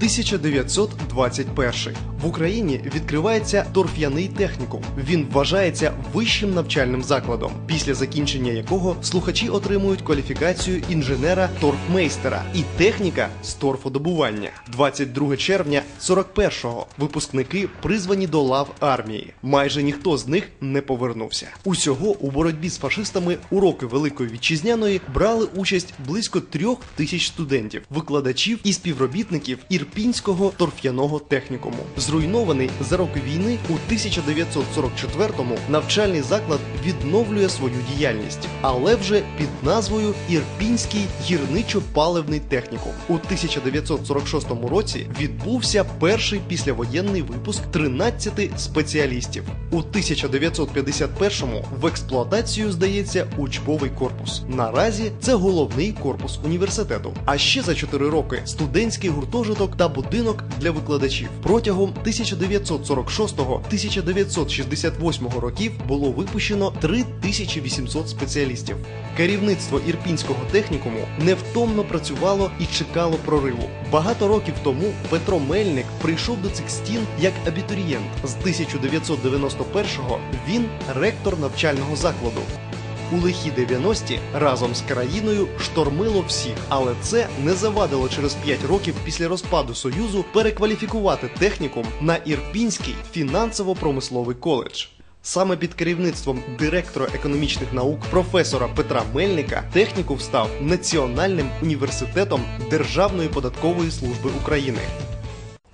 1921. В Україні відкривається торф'яний технікум. Він вважається вищим навчальним закладом, після закінчення якого слухачі отримують кваліфікацію інженера-торфмейстера і техніка з торфодобування. 22 червня 41-го випускники призвані до лав армії. Майже ніхто з них не повернувся. Усього у боротьбі з фашистами у роки Великої Вітчизняної брали участь близько трьох тисяч студентів, викладачів і співробітників Ірпінського торф'яного технікуму. Зруйнований за роки війни у 1944-му навчальний заклад відновлює свою діяльність, але вже під назвою Ірпінський гірничо-паливний технікум. У 1946 році відбувся перший післявоєнний випуск 13 спеціалістів. У 1951-му в експлуатацію здається учбовий корпус. Наразі це головний корпус університету. А ще за 4 роки студентський гуртожиток та будинок для викладачів. Протягом 1946-1968 років було випущено 3800 спеціалістів. Керівництво ірпінського технікуму невтомно працювало і чекало прориву. Багато років тому Петро Мельник прийшов до цих стін як абітурієнт. З 1991-го він ректор навчального закладу. У лихі 90-ті разом з країною штормило всіх, але це не завадило через 5 років після розпаду Союзу перекваліфікувати технікум на Ірпінський фінансово-промисловий коледж. Саме під керівництвом директора економічних наук професора Петра Мельника технікум став Національним університетом Державної податкової служби України.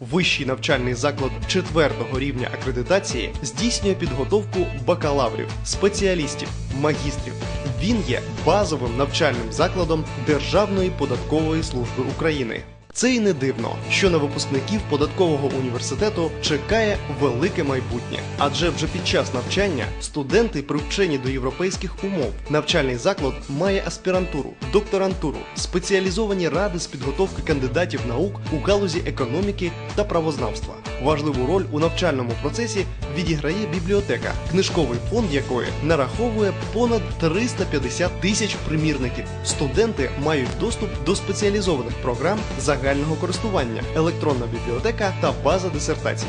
Вищий навчальний заклад четвертого рівня акредитації здійснює підготовку бакалаврів, спеціалістів, магістрів. Він є базовим навчальним закладом Державної податкової служби України. Це і не дивно, що на випускників податкового університету чекає велике майбутнє, адже вже під час навчання студенти привчені до європейських умов. Навчальний заклад має аспірантуру, докторантуру, спеціалізовані ради з підготовки кандидатів наук у галузі економіки та правознавства. Важливу роль у навчальному процесі відіграє бібліотека, книжковий фонд якої нараховує понад 350 тисяч примірників. Студенти мають доступ до спеціалізованих програм загального користування, електронна бібліотека та база дисертацій.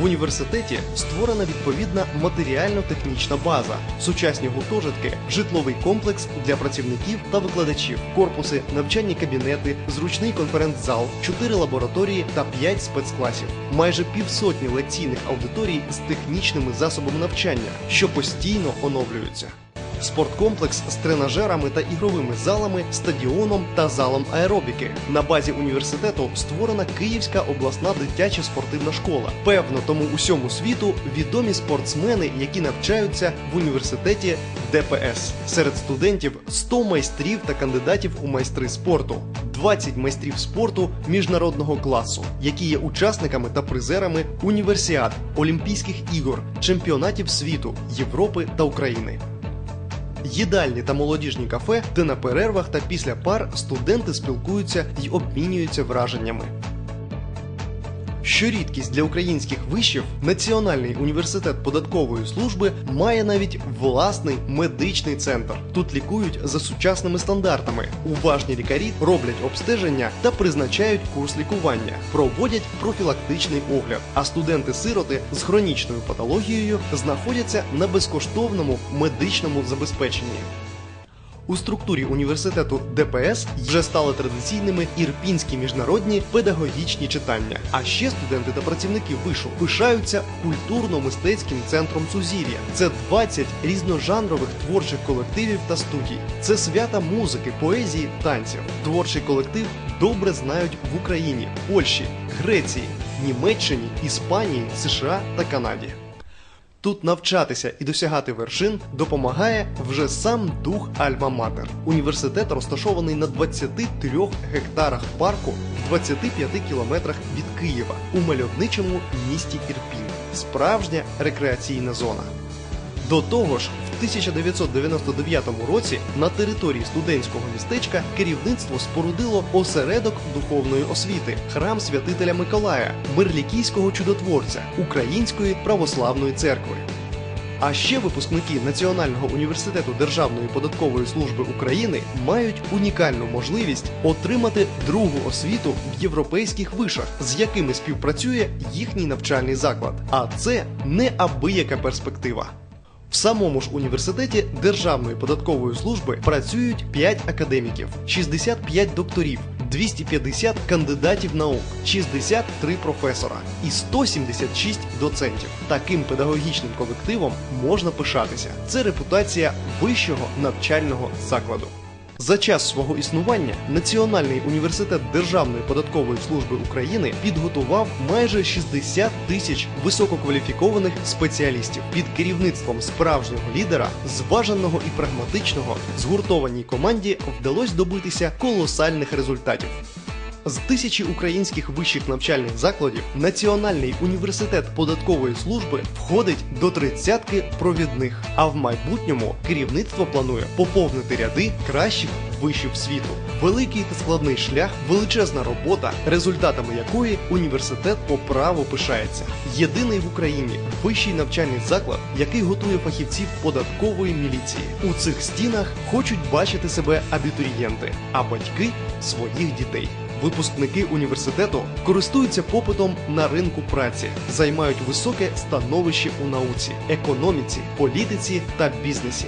В університеті створена відповідна матеріально-технічна база, сучасні гуртожитки, житловий комплекс для працівників та викладачів, корпуси, навчальні кабінети, зручний конференц-зал, 4 лабораторії та 5 спецкласів, майже півсотні лекційних аудиторій з технічними засобами навчання, що постійно оновлюються. Спорткомплекс з тренажерами та ігровими залами, стадіоном та залом аеробіки. На базі університету створена Київська обласна дитяча спортивна школа. Певно, тому усьому світу відомі спортсмени, які навчаються в університеті ДПС. Серед студентів 100 майстрів та кандидатів у майстри спорту. 20 майстрів спорту міжнародного класу, які є учасниками та призерами універсіад, Олімпійських ігор, чемпіонатів світу, Європи та України. Їдальні та молодіжні кафе, де на перервах та після пар студенти спілкуються й обмінюються враженнями. Що рідкість для українських вишів, Національний університет податкової служби має навіть власний медичний центр. Тут лікують за сучасними стандартами. Уважні лікарі роблять обстеження та призначають курс лікування, проводять профілактичний огляд. А студенти-сироти з хронічною патологією знаходяться на безкоштовному медичному забезпеченні. У структурі університету ДПС вже стали традиційними ірпінські міжнародні педагогічні читання. А ще студенти та працівники вишу пишаються культурно-мистецьким центром Сузір'я. Це 20 різножанрових творчих колективів та студій. Це свята музики, поезії, танців. Творчий колектив добре знають в Україні, Польщі, Греції, Німеччині, Іспанії, США та Канаді. Тут навчатися і досягати вершин допомагає вже сам дух Альма-Матер. Університет розташований на 23 гектарах парку в 25 кілометрах від Києва у мальовничому місті Ірпінь. Справжня рекреаційна зона. До того ж, в 1999 році на території студентського містечка керівництво спорудило осередок духовної освіти, храм святителя Миколая, Мирлікійського чудотворця Української православної церкви. А ще випускники Національного університету Державної податкової служби України мають унікальну можливість отримати другу освіту в європейських вишах, з якими співпрацює їхній навчальний заклад. А це неабияка перспектива. В самому ж університеті Державної податкової служби працюють 5 академіків, 65 докторів, 250 кандидатів наук, 63 професора і 176 доцентів. Таким педагогічним колективом можна пишатися. Це репутація вищого навчального закладу. За час свого існування Національний університет Державної податкової служби України підготував майже 60 тисяч висококваліфікованих спеціалістів під керівництвом справжнього лідера, зваженого і прагматичного, згуртованій команді вдалося добитися колосальних результатів. З тисячі українських вищих навчальних закладів Національний університет податкової служби входить до тридцятки провідних. А в майбутньому керівництво планує поповнити ряди кращих вишів світу. Великий та складний шлях, величезна робота, результатами якої університет по праву пишається. Єдиний в Україні вищий навчальний заклад, який готує фахівців податкової міліції. У цих стінах хочуть бачити себе абітурієнти, а батьки своїх дітей. Випускники університету користуються попитом на ринку праці, займають високе становище у науці, економіці, політиці та бізнесі.